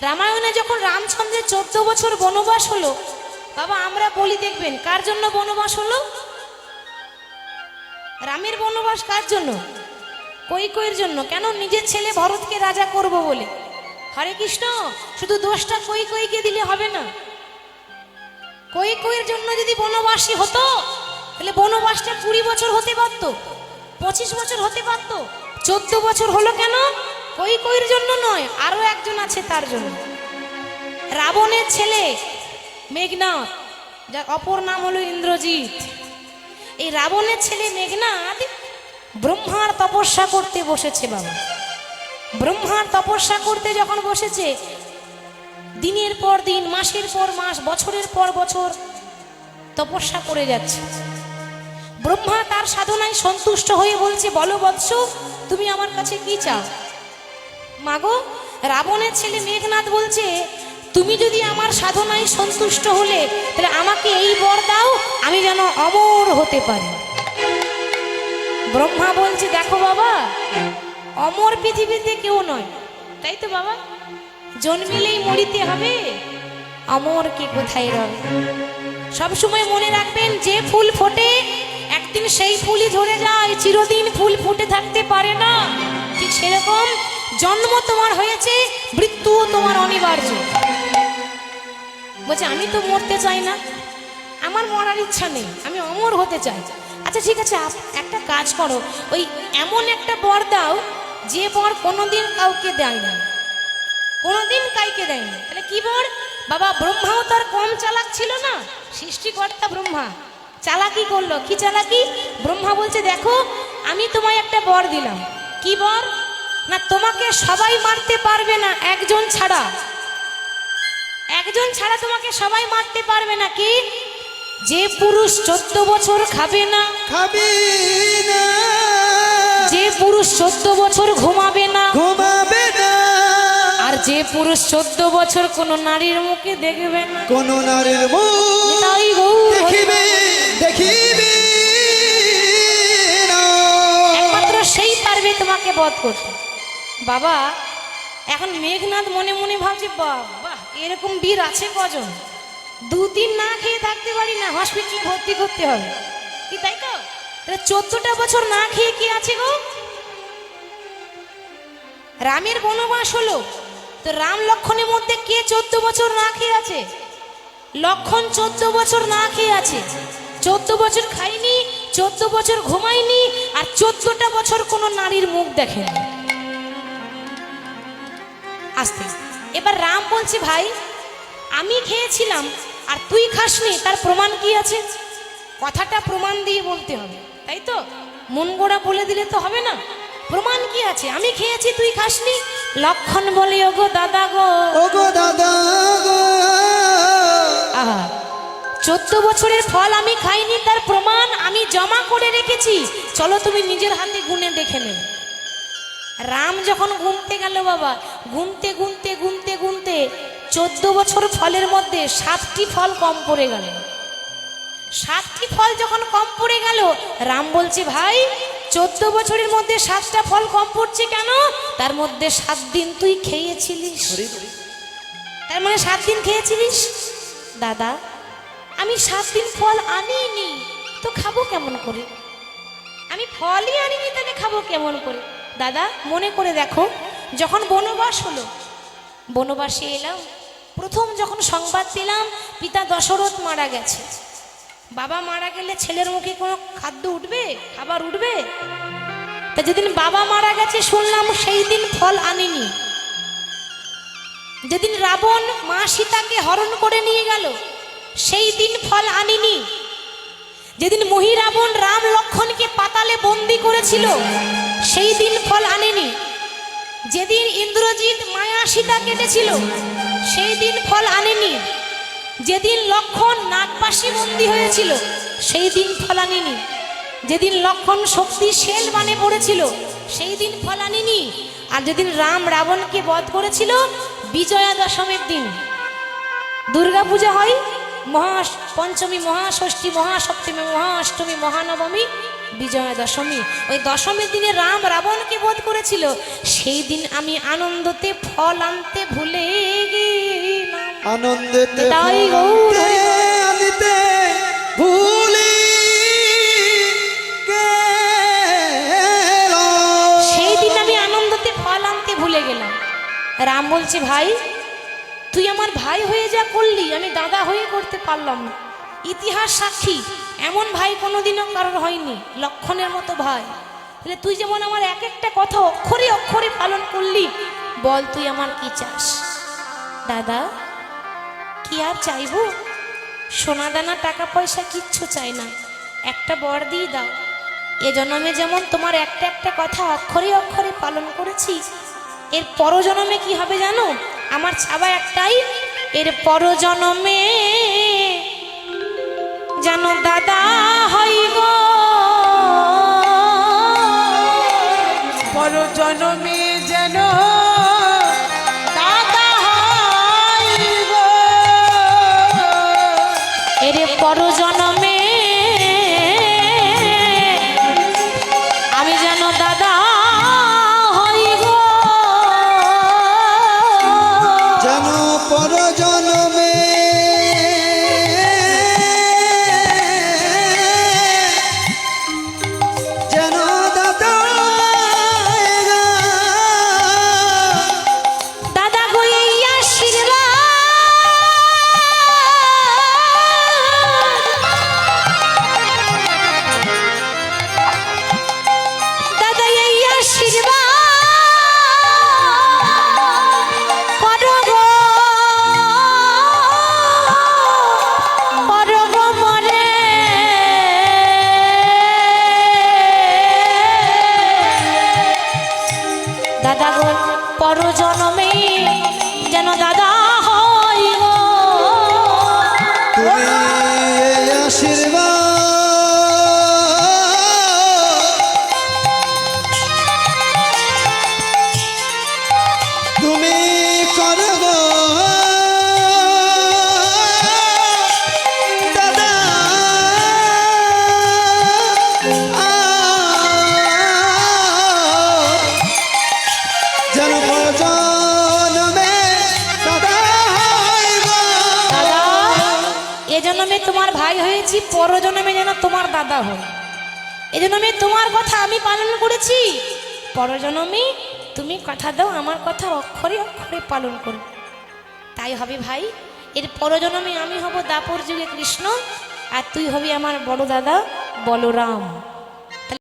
রামায়ণে যখন রামচন্দ্রের চোদ্দ বছর বনবাস হলো, বাবা, আমরা বলি, দেখবেন, কার জন্য বনবাস হলো? রামের বনবাস কার জন্য? কৈকয়ের জন্য। কেন? নিজের ছেলে ভরতকে রাজা করব বলে। হরে কৃষ্ণ, শুধু দোষটা কই কইকে দিলে হবে না। কৈকয়ের জন্য যদি বনবাসী হতো, তাহলে বনবাসটা কুড়ি বছর হতে পারত, পঁচিশ বছর হতে পারত। চোদ্দ বছর হলো কেন? কৈকয়ের জন্য নয়, আরও একজন আছে তার জন্য। রাবণের ছেলে মেঘনাথ যার অপর নাম হলো ইন্দ্রজিৎ। এই রাবণের ছেলে মেঘনাথ ব্রহ্মার তপস্যা করতে বসেছে বাবা। ব্রহ্মার তপস্যা করতে যখন বসেছে, দিনের পর দিন, মাসের পর মাস, বছরের পর বছর তপস্যা করে যাচ্ছে। ব্রহ্মা তার সাধনায় সন্তুষ্ট হয়ে বলছে, বলো বৎস, তুমি আমার কাছে কি চাও? মাগো, রাবণের ছেলে মেঘনাথ বলছে, তুমি যদি আমার সাধনায় সন্তুষ্ট হলে, তাহলে আমাকে এই বর দাও, আমি যেন অমর হতে পারি। ব্রহ্মা বলছে, দেখো বাবা, অমর পৃথিবীতে কেউ নয়। তাই তো বাবা, জন্মিলেই মরিতে হবে, অমর কে কোথায় রবে? সবসময় মনে রাখবেন, যে ফুল ফোটে, একদিন সেই ফুলই ঝরে যায়, চিরদিন ফুল ফুটে থাকতে পারে না। ঠিক সেরকম জন্ম তোমার হয়েছে মৃত্যুও তোমার অনিবার্য। বলছে, আমি তো মরতে চাই না। আমার মরার ইচ্ছা নেই, আমি অমর হতে চাই। আচ্ছা ঠিক আছে একটা কাজ করো। ওই এমন একটা বর দাও, যে বর কোনোদিন কাউকে দেয় না। কোনোদিন কাইকে দেয়নি তাহলে কি বর? বাবা, ব্রহ্মাও তার কম চালাক ছিল না। সৃষ্টিকর্তা ব্রহ্মা। চালাকি করল। কি চালাকি? ব্রহ্মা বলছে, দেখো, আমি তোমায় একটা বর দিলাম। কি বর? না তোমাকে সবাই মারতে পারবে না একজন ছাড়া। একজন ছাড়া তোমাকে সবাই মারতে পারবে না কি? যে পুরুষ চোদ্দ বছর খাবে না খাবে না। যে পুরুষ চোদ্দ বছর ঘুমাবে না ঘুমাবে না। আর যে পুরুষ চোদ্দ বছর কোন নারীর মুখে দেখবে না। কোন নারীর মুখ দেখিবে দেখিবে একমাত্র সেই পারবে তোমাকে বধ করতে। বাবা, এখন মেঘনাথ মনে মনে ভাবছে বাহ এরকম বীর আছে কজন? দু দিন না খেয়ে থাকতে পারি না হসপিটালে ভর্তি করতে হবে। কি তাই তো? চোদ্দটা বছর না খেয়ে কি আছে গো? রামের বনবাস হলো। তো রাম লক্ষণের মধ্যে কে চোদ্দ বছর না খেয়ে আছে? লক্ষণ চোদ্দ বছর না খেয়ে আছে। চোদ্দ বছর খাইনি চোদ্দ বছর ঘুমায়নি, আর চোদ্দটা বছর কোনো নারীর মুখ দেখেনি। আস্তে। এবার রাম বলছে ভাই আমি খেয়েছিলাম আর তুই খাসনি তার প্রমাণ কি আছে? কথাটা প্রমাণ দিয়ে বলতে হবে তাই তো? মন গোড়া বলে দিলে তো হবে না। প্রমাণ কি আছে? আমি খেয়েছি তুই খাসনি? লক্ষণ বলে ওগো দাদা গো। ওগো দাদা গো। আহা। চোদ্দ বছরের ফল আমি খাইনি তার প্রমাণ আমি জমা করে রেখেছি। চলো তুমি নিজের হাতে গুনে দেখে নেবে। রাম যখন ঘুমতে গেল বাবা গুনতে গুনতে গুনতে গুনতে চোদ্দ বছর ফলের মধ্যে সাতটি ফল কম পড়ে গেল। সাতটি ফল যখন কম পড়ে গেল, রাম বলছে, ভাই, চোদ্দ বছরের মধ্যে সাতটা ফল কম পড়ছে কেন? তার মধ্যে সাত দিন তুই খেয়েছিলিস। তার মানে সাত দিন খেয়েছিলিস? দাদা, আমি সাত দিন ফল আনিনি তো খাব কেমন করে? আমি ফলই আনিনি তাহলে খাব কেমন করে? দাদা, মনে করে দেখো, যখন বনবাস হলো, বনবাসে এলাম, প্রথম যখন সংবাদ পেলাম, পিতা দশরথ মারা গেছে। বাবা মারা গেলে ছেলের মুখে কোনো খাদ্য উঠবে? খাবার উঠবে? তা যেদিন বাবা মারা গেছে, শুনলাম সেই দিন ফল আনিনি। যেদিন রাবণ মা সীতাকে হরণ করে নিয়ে গেল, সেই দিন ফল আনিনি। যেদিন মহিরাবণ রাম লক্ষণকে পাতালে বন্দি করেছিল সেই দিন ফল আনেনি। যেদিন ইন্দ্রজিৎ মায়া সীতা কেটেছিল, সেই দিন ফল আনেনি। যেদিন লক্ষণ নাগপাশে বন্দি হয়েছিল, সেই দিন ফল আনেনি। যেদিন লক্ষণ শক্তি শেল বানে পড়েছিল, সেই দিন ফল আনেনি। আর যেদিন রাম রাবণকে বধ করেছিল, বিজয়া দশমীর দিন। দুর্গা পূজা হয় মহা পঞ্চমী মহাষষ্ঠী, মহাসপ্তমী মহাষ্টমী মহানবমী বিজয়া দশমী। ওই দশমীর দিনে রাম রাবণকে বধ করেছিল। সেই দিন আমি আনন্দতে ফল আনতে ভুলে আনন্দেতে তাই গৌর সেই দিন আমি আনন্দতে ফল আনতে ভুলে গেলাম। রাম বলছে ভাই তুই আমার ভাই হয়ে যা করলি। আমি দাদা হয়ে করতে পারলাম না। ইতিহাস সাক্ষী। এমন ভাই কোনোদিনও কারোর হয়নি, লক্ষণের মতো ভাই। তাহলে তুই যেমন আমার এক একটা কথা অক্ষরে অক্ষরে পালন করলি, বল তুই আমার কি চাস? দাদা, কি আর চাইব? সোনা দানা টাকা পয়সা কিচ্ছু চাই না, একটা বর দিয়ে দাও। এ জন্মে যেমন তোমার একটা একটা কথা অক্ষরে অক্ষরে পালন করেছি, এর পরজন্মে কি হবে জানো? আমার ছাবা একটাই, এর পরজন্মে যেন দাদা হই গো। জনমে যেন দাদা হয় গো। এর পরজন্মে দাদা গো পর জনমে যেন দাদা হয় তুমি আশীর্বাদ তোমার হয়েছি, পরজন্মে যেন তোমার দাদা হয় এজন্য আমি তোমার কথা আমি পালন করেছি। পরজন্মে তুমি কথা দাও, আমার কথা অক্ষরে অক্ষরে পালন করো। তাই হবে ভাই, এর পরজন্মে আমি হব দাপর যুগে কৃষ্ণ, আর তুই হবি আমার বড় দাদা বলরাম।